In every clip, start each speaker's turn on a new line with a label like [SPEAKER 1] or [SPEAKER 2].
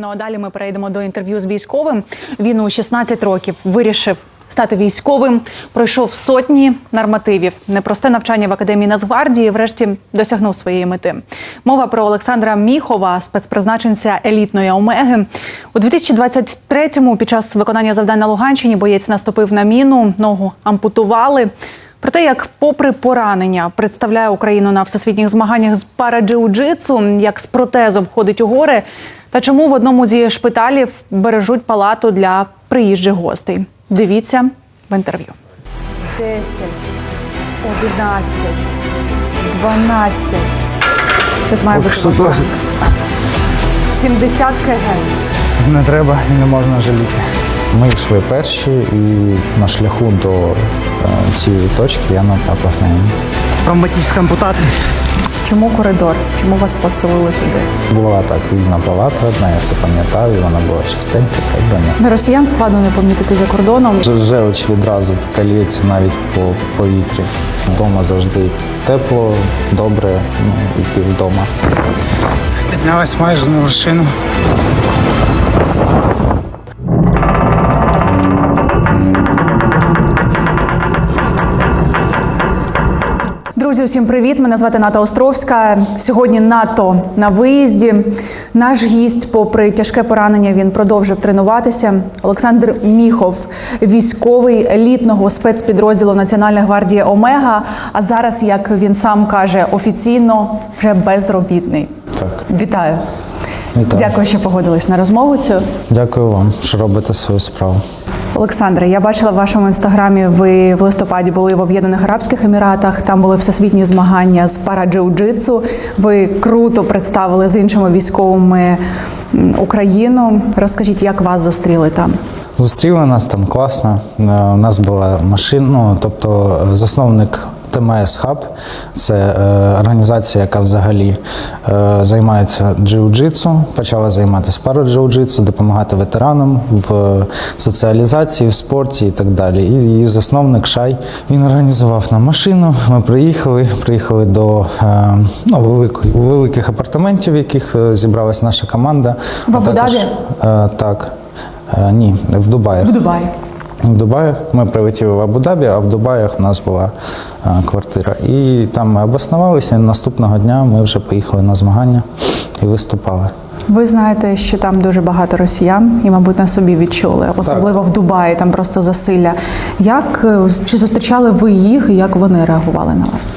[SPEAKER 1] Ну а далі ми перейдемо до інтерв'ю з військовим. Він у 16 років вирішив стати військовим. Пройшов сотні нормативів. Непросте навчання в академії Нацгвардії. Врешті досягнув своєї мети. Мова про Олександра Міхова, спецпризначенця елітної омеги. У 2023-му під час виконання завдань на Луганщині боєць наступив на міну, ногу ампутували. Про те, як, попри поранення, представляє Україну на всесвітніх змаганнях з параджиу-джитсу, як з протезом ходить у гори, та чому в одному зі шпиталів бережуть палату для приїжджих гостей. Дивіться в інтерв'ю. 10, 11, 12. Тут має бути
[SPEAKER 2] що
[SPEAKER 1] важко. 70 кг.
[SPEAKER 2] Не треба і не можна жаліти. Ми йшли перші, і на шляху до е, цієї точки я натрапив на нього.
[SPEAKER 3] травматическая ампутация.
[SPEAKER 1] Чому коридор? Чому вас поселили туди?
[SPEAKER 2] Була так вільна палата одна, я це пам'ятаю, вона була чистенька, прибрана.
[SPEAKER 1] На росіян складно не помітити за кордоном.
[SPEAKER 2] Ж- Желч відразу така лється навіть по повітрі. Вдома завжди тепло, добре, ну і ти вдома.
[SPEAKER 3] Піднялась майже на вершину.
[SPEAKER 1] Друзі, усім привіт! Мене звати Ната Островська. Сьогодні НАТО на виїзді. Наш гість, попри тяжке поранення, він продовжив тренуватися. Олександр Міхов, військовий елітного спецпідрозділу Національної гвардії Омега. А зараз, як він сам каже, офіційно вже безробітний.
[SPEAKER 2] Так.
[SPEAKER 1] Вітаю!
[SPEAKER 2] Вітаю.
[SPEAKER 1] Дякую, що погодились на розмову цю.
[SPEAKER 2] Дякую вам, що робите свою справу.
[SPEAKER 1] Олександре, я бачила в вашому інстаграмі. Ви в листопаді були в Об'єднаних Арабських Еміратах. Там були всесвітні змагання з параджиу-джитсу. Ви круто представили з іншими військовими Україну. Розкажіть, як вас зустріли там?
[SPEAKER 2] Зустріли нас там класно. Е, У нас була машина, ну, тобто е, засновник ТМС Хаб. Це е, організація, яка взагалі е, займається джиу-джитсу, почала займатися параджиу-джитсу, допомагати ветеранам в соціалізації, в спорті і так далі. І її засновник Шай він організував нам машину. Ми приїхали, приїхали до е, ну, великих, великих апартаментів, в яких зібралась наша команда.
[SPEAKER 1] В Абу-Дабі?
[SPEAKER 2] е, так. Е, ні, в Дубаях.
[SPEAKER 1] В Дубаї.
[SPEAKER 2] В Дубаях ми прилетіли в Абу-Дабі, а в Дубаях у нас була квартира. І там ми обоснувалися. І наступного дня ми вже поїхали на змагання і виступали.
[SPEAKER 1] Ви знаєте, що там дуже багато росіян, і, мабуть, на собі відчули, особливо в Дубаї, там просто засилля. Як е, чи зустрічали ви їх, і як вони реагували на вас?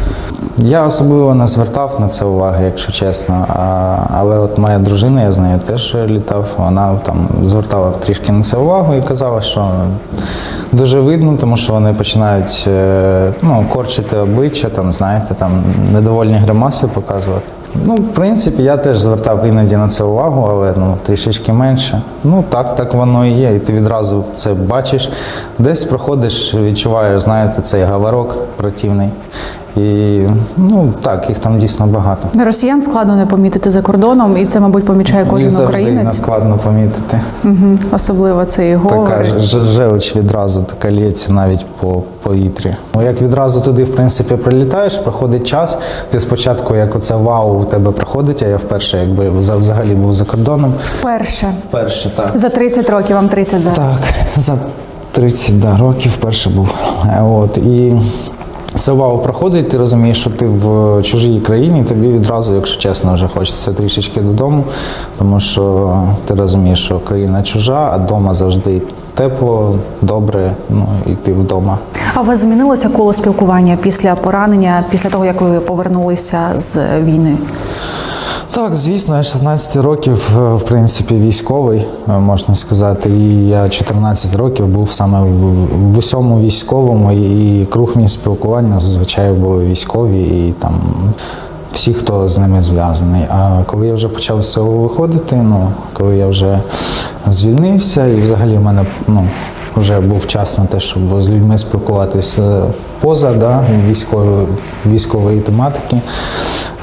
[SPEAKER 2] Я особливо не звертав на це уваги, якщо чесно. А, але от моя дружина, я з нею теж літав, вона там звертала трішки на це увагу і казала, що дуже видно, тому що вони починають е, ну, корчити обличчя, там, знаєте, там недовольні гримаси показувати. Ну, в принципі, я теж звертав іноді на це увагу, але ну, трішечки менше. Ну так, так воно і є. І ти відразу це бачиш. Десь проходиш, відчуваєш, знаєте, цей говорок противний. І ну так, їх там дійсно багато.
[SPEAKER 1] Росіян складно не помітити за кордоном, і це, мабуть, помічає
[SPEAKER 2] Їх
[SPEAKER 1] кожен
[SPEAKER 2] завжди не
[SPEAKER 1] українець.
[SPEAKER 2] складно помітити.
[SPEAKER 1] Угу. Особливо це і
[SPEAKER 2] Така
[SPEAKER 1] говорить.
[SPEAKER 2] ж- ж- відразу така лється навіть по повітрі. Ну, Як відразу туди, в принципі, прилітаєш, проходить час. Ти спочатку, як оце вау у тебе проходить, а я вперше, якби за- взагалі був за кордоном.
[SPEAKER 1] Вперше.
[SPEAKER 2] Вперше так.
[SPEAKER 1] За 30 років, вам 30 зараз.
[SPEAKER 2] Так, за 30 да, років вперше був. От, і це вау проходить, ти розумієш, що ти в чужій країні, тобі відразу, якщо чесно, вже хочеться трішечки додому, тому що ти розумієш, що країна чужа, а вдома завжди тепло, добре, ну і ти вдома.
[SPEAKER 1] А у вас змінилося коло спілкування після поранення, після того, як ви повернулися з війни?
[SPEAKER 2] Так, звісно, я 16 років, е, в принципі, військовий, е, можна сказати. І я 14 років був саме в, усьому військовому, і круг мій спілкування зазвичай були військові і там всі, хто з ними зв'язаний. А коли я вже почав з цього виходити, ну коли я вже звільнився, і взагалі в мене ну, вже був час на те, щоб з людьми спілкуватися поза да, військової, військової тематики.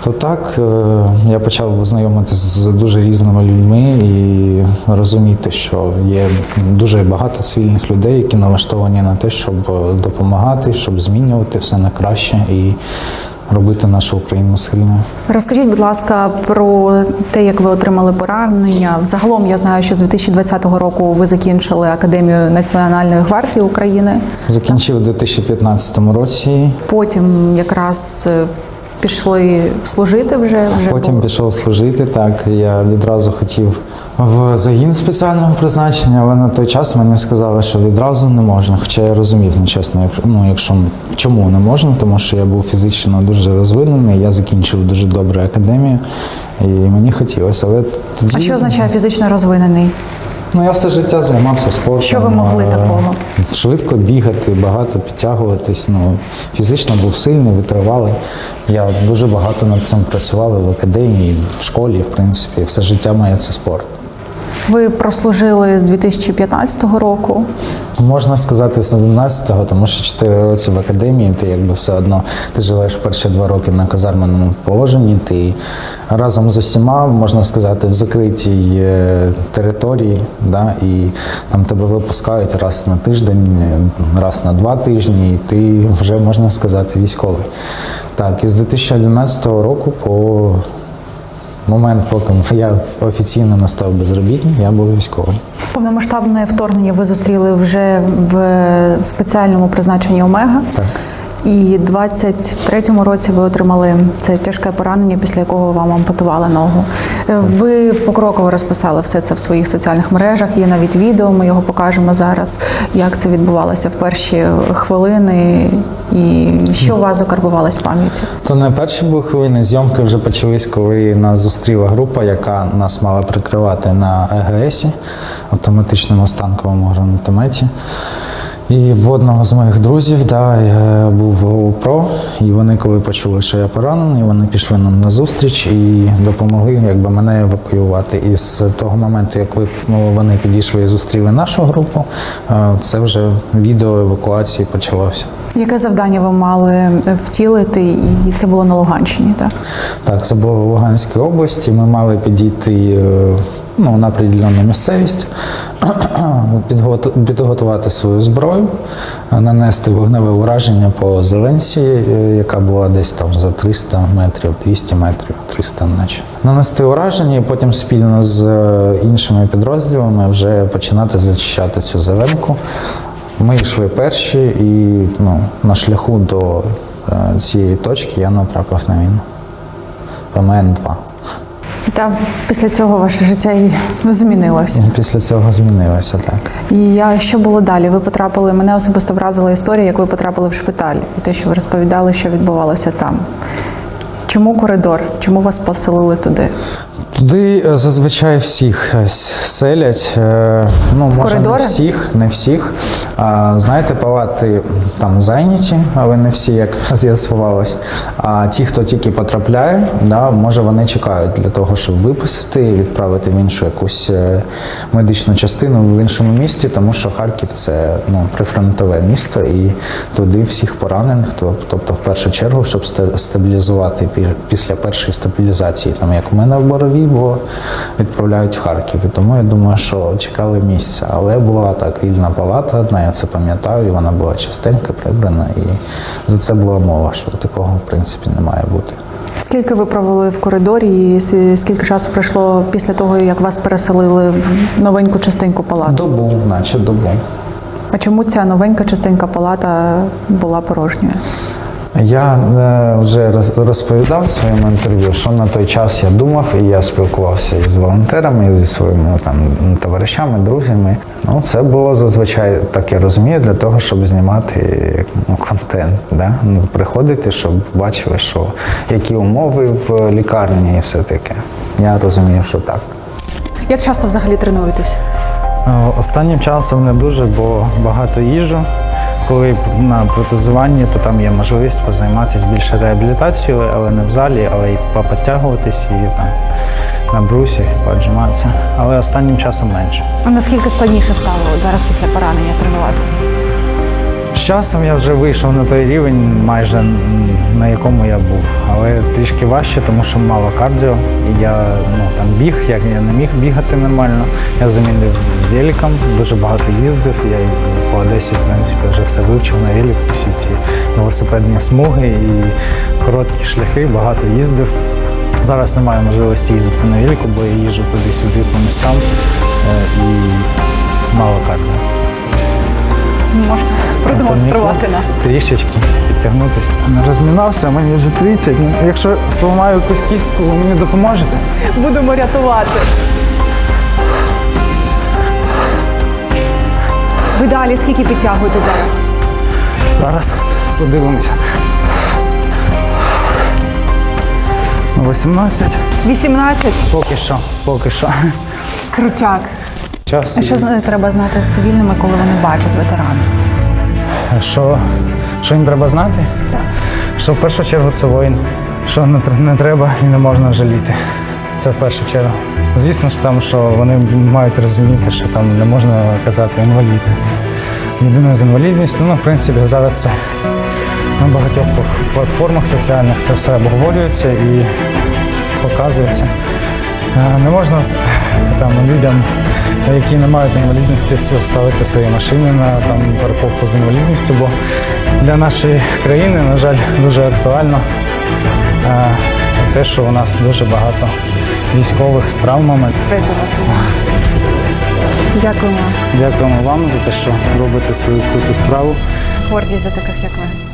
[SPEAKER 2] То так е, я почав знайомитися з дуже різними людьми і розуміти, що є дуже багато цивільних людей, які налаштовані на те, щоб допомагати, щоб змінювати все на краще. І робити нашу Україну сильною.
[SPEAKER 1] Розкажіть, будь ласка, про те, як ви отримали поранення. Взагалом я знаю, що з 2020 року ви закінчили Академію Національної гвардії України.
[SPEAKER 2] Закінчив у 2015 році.
[SPEAKER 1] Потім якраз е, пішли служити вже. вже
[SPEAKER 2] Потім
[SPEAKER 1] було.
[SPEAKER 2] пішов служити. Так я відразу хотів в загін спеціального призначення, але на той час мені сказали, що відразу не можна. Хоча я розумів, ну чесно, як- ну якщо чому не можна, тому що я був фізично дуже розвинений, я закінчив дуже добре академію, і мені хотілося. Але тоді
[SPEAKER 1] А що означає фізично розвинений?
[SPEAKER 2] Ну, я все життя займався спортом.
[SPEAKER 1] Що ви могли такого?
[SPEAKER 2] Швидко бігати, багато підтягуватись. Ну, фізично був сильний, витривалий. Я дуже багато над цим працював і в академії, і в школі, в принципі, все життя моє це спорт.
[SPEAKER 1] Ви прослужили з 2015 року.
[SPEAKER 2] Можна сказати з 11-го, тому що 4 роки в академії, ти якби все одно ти живеш перші два роки на казарменому положенні, ти разом з усіма, можна сказати, в закритій е, території, да, і там тебе випускають раз на тиждень, е, раз на два тижні, і ти вже можна сказати військовий. Так, і з 2011 року по момент, поки я офіційно не став безробітним, я був військовий.
[SPEAKER 1] Повномасштабне вторгнення ви зустріли вже в спеціальному призначенні Омега.
[SPEAKER 2] Так.
[SPEAKER 1] І в 23-му році ви отримали це тяжке поранення, після якого вам ампутували ногу. Е, Ви покроково розписали все це в своїх соціальних мережах. Є навіть відео, ми його покажемо зараз, як це відбувалося в перші хвилини, і що у вас закарбувалось в пам'яті.
[SPEAKER 2] То не перші були хвилини. Зйомки вже почались, коли нас зустріла група, яка нас мала прикривати на ЕГС, автоматичному станковому гранатометі. І в одного з моїх друзів да, я був GoPro, і вони, коли почули, що я поранений, вони пішли нам на зустріч і допомогли якби, мене евакуювати. І з того моменту, як ви, ну, вони підійшли і зустріли нашу групу, е, це вже відео евакуації почалося.
[SPEAKER 1] Яке завдання ви мали втілити? І це було на Луганщині, так?
[SPEAKER 2] Так, це було в Луганській області. Ми мали підійти е, ну, на определенну місцевість, підготу- підготувати свою зброю, нанести вогневе ураження по зеленці, е, яка була десь там за 300 метрів, 200 метрів, 300 наче. Нанести ураження і потім спільно з е, іншими підрозділами вже починати зачищати цю зеленку. Ми йшли перші, і ну, на шляху до е, цієї точки я натрапив на міну. ПМН-2.
[SPEAKER 1] Та після цього ваше життя і змінилося.
[SPEAKER 2] Після цього змінилося так.
[SPEAKER 1] І я що було далі? Ви потрапили. Мене особисто вразила історія, як ви потрапили в шпиталь, і те, що ви розповідали, що відбувалося там. Чому коридор? Чому вас поселили туди?
[SPEAKER 2] Туди е, зазвичай всіх е, селять. е, Ну, може, не всіх, не всіх. А, знаєте, палати там зайняті, але не всі, як з'ясувалось. А ті, хто тільки потрапляє, да, може вони чекають для того, щоб виписати і відправити в іншу якусь медичну частину в іншому місті, тому що Харків це ну, прифронтове місто, і туди всіх поранених, тобто в першу чергу, щоб стабілізувати після першої стабілізації, там як у мене в Борові було, відправляють в Харків. І тому я думаю, що чекали місця. Але була так вільна палата одна, я це пам'ятаю, і вона була частенька, прибрана, і за це була мова, що такого в принципі не має бути.
[SPEAKER 1] Скільки ви провели в коридорі, і скільки часу пройшло після того, як вас переселили в новеньку частеньку палату?
[SPEAKER 2] Добу, наче добу.
[SPEAKER 1] А чому ця новенька частенька палата була порожньою?
[SPEAKER 2] Я е, вже роз- розповідав в своєму інтерв'ю, що на той час я думав, і я спілкувався із волонтерами, і зі своїми там товаришами, друзями. Ну, це було зазвичай, так я розумію, для того, щоб знімати ну, контент. Да? Ну, приходити, щоб бачили, що які умови в лікарні і все таке. Я розумію, що так.
[SPEAKER 1] Як часто взагалі тренуєтесь?
[SPEAKER 2] Е, Останнім часом не дуже, бо багато їжу. Коли на протезуванні, то там є можливість позайматися більше реабілітацією, але не в залі, але й поподтягуватись і там на брусях поджиматися. Але останнім часом менше.
[SPEAKER 1] А наскільки складніше стало зараз після поранення тренуватися?
[SPEAKER 2] З часом я вже вийшов на той рівень, майже на якому я був. Але трішки важче, тому що мало кардіо. І я ну, там біг, як я не міг бігати нормально. Я замінив великом, дуже багато їздив. Я по Одесі, в принципі, вже все вивчив на велику, всі ці велосипедні смуги і короткі шляхи, багато їздив. Зараз немає можливості їздити на велику, бо я їжджу туди-сюди по містам е, і мало кардіо.
[SPEAKER 1] Можна продемонструвати нам.
[SPEAKER 2] Трішечки підтягнутися. Не розмінався, мені вже 30. Ну, якщо зламаю якусь кістку, ви мені допоможете?
[SPEAKER 1] Будемо рятувати. Ви далі скільки підтягуєте зараз?
[SPEAKER 2] Зараз подивимося. Ну, 18.
[SPEAKER 1] 18.
[SPEAKER 2] Поки що, поки що.
[SPEAKER 1] Крутяк.
[SPEAKER 2] Час.
[SPEAKER 1] Що треба знати з цивільними, коли вони бачать ветерана?
[SPEAKER 2] Що, що їм треба знати?
[SPEAKER 1] Так.
[SPEAKER 2] Що в першу чергу це воїн, що не, не треба і не можна жаліти. Це в першу чергу. Звісно ж, там, що вони мають розуміти, що там не можна казати інвалід. Людина з інвалідністю, ну, в принципі, зараз це на багатьох платформах соціальних це все обговорюється і показується. Е, Не можна там, людям, які не мають інвалідності, ставити свої машини на там, парковку з інвалідністю, бо для нашої країни, на жаль, дуже актуально е, те, що у нас дуже багато військових з травмами.
[SPEAKER 1] Дякуємо.
[SPEAKER 2] Дякуємо вам за те, що робите свою круту справу.
[SPEAKER 1] Гордість за таких, як ви.